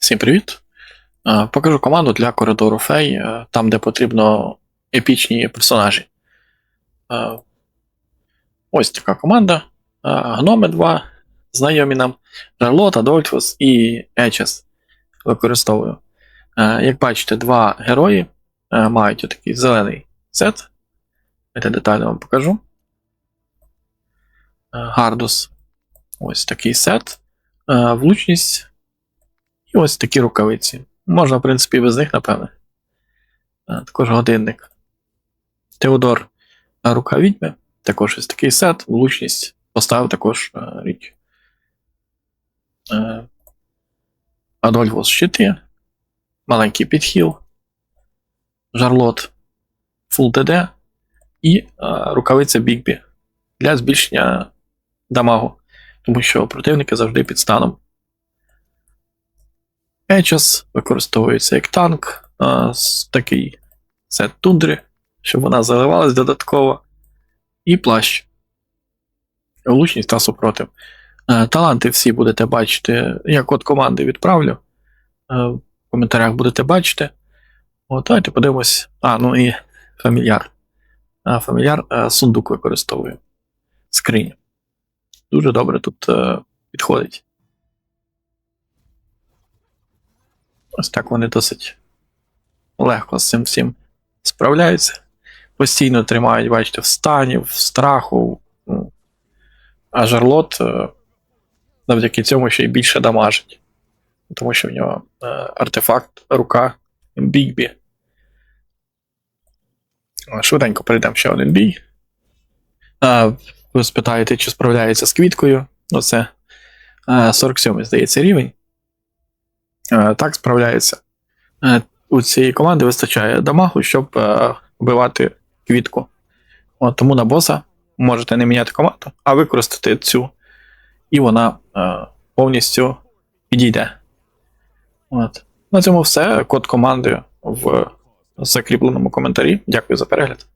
Всім привіт! Е, Покажу команду для коридору фей, е, там, де потрібно епічні персонажі. Е, Ось така команда. Гноми 2, знайомі нам. Жарлот, Адольфус і Ечес використовую. Як бачите, два герої мають отакий зелений сет. Я детально вам покажу. Гардус. Ось такий сет. Влучність і ось такі рукавиці. Можна, в принципі, без них, напевне. Також годинник. Теодор рука відьми. Також ось такий сет, влучність. Поставив також річ. Е, Адольфос щити. Маленький підхіл. Жарлот Full DD і рукавиця Бігбі для збільшення дамагу. Тому що противники завжди під станом. Ечес використовується як танк, а, такий сет тундри, щоб вона заливалась додатково. І плащ. Влучність та супротив. Е, Таланти всі будете бачити. Я код команди відправлю. Е, В коментарях будете бачити. От, давайте подивимось. А, ну і фамільяр. А, Фамільяр е, сундук використовую. Скриня. Дуже добре тут е, підходить. Ось так вони досить легко з цим всім справляються. Постійно тримають, бачите, в стані, в страху. Ну, А Жарлот е, завдяки цьому ще й більше дамажить. Тому що в нього е, артефакт, рука Бігбі. Швиденько перейдемо ще один бій. Е, Ви спитаєте, чи справляється з квіткою. Ну, це е, 47 здається, рівень. Е, так справляється. Е, у цієї команди вистачає дамагу, щоб е, вбивати квітку. От, Тому на боса можете не міняти команду, а використати цю, і вона повністю підійде. От. На цьому все. Код команди в закріпленому коментарі. Дякую за перегляд.